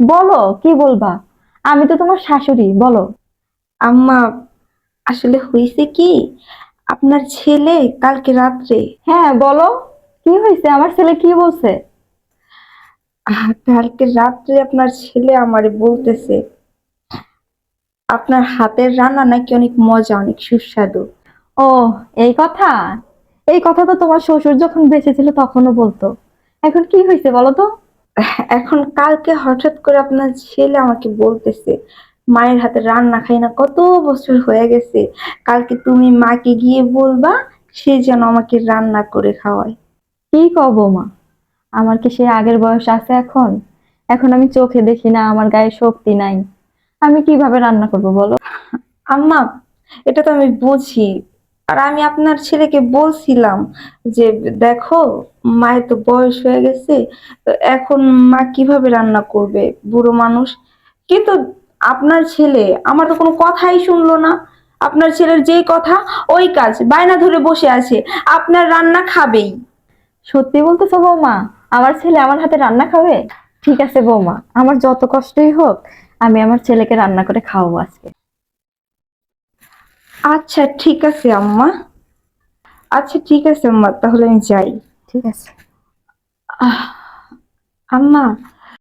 বলো কি বলবা? আমি তো তোমার শাশুড়ি বলো। আম্মা আসলে হয়েছে কি? আপনার ছেলে কালকে রাত্রে হ্যাঁ বলো। কি হয়েছে আমার ছেলে কি বলছে? কালকে রাত্রে আপনার ছেলে আমারে বলতেছে আপনার হাতের রান্না নাকি অনেক মজা অনেক সুস্বাদু। ও এই কথা? এই কথা তো তোমার শ্বশুর যখন বেঁচে ছিল তখনও বলতো। এখন কি হয়েছে বলো তো? এখন কালকে হঠাৎ করে আপনার ছেলে আমাকে বলতেছে মায়ের হাতে রান্না খাই না কত বছর হয়ে গেছে কালকে তুমি মাকে গিয়ে বলবা সে যেন আমাকে রান্না করে খাওয়ায়। কি কব মা? আমার কি সে আগের বয়স আছে এখন? এখন আমি চোখে দেখি না আমার গায়ে শক্তি নাই। আমি কীভাবে রান্না করব বলো? আম্মা এটা তো আমি বুঝি। আর আমি আপনার ছেলেকে বলছিলাম যে দেখো মায়ের তো বয়স হয়ে গেছে তো এখন মা কীভাবে রান্না করবে? বুড়ো মানুষ। কিন্তু আপনার ছেলে আমার তো কোনো কথাই শুনলো না। আপনার ছেলের যেই কথা ওই কাজ বায়না ধরে বসে আছে। আপনার রান্না খাবেই। সত্যি বলতে বলতেছো বৌমা? আমার ছেলে আমার হাতে রান্না খাবে? ঠিক আছে বৌমা আমার যত কষ্টই হোক আমি আমার ছেলেকে রান্না করে খাওয়াবো আজকে। আচ্ছা ঠিক আছে আম্মা। আচ্ছা ঠিক আছে আম্মা তাহলে আমি যাই। ঠিক আছে আহ, আম্মা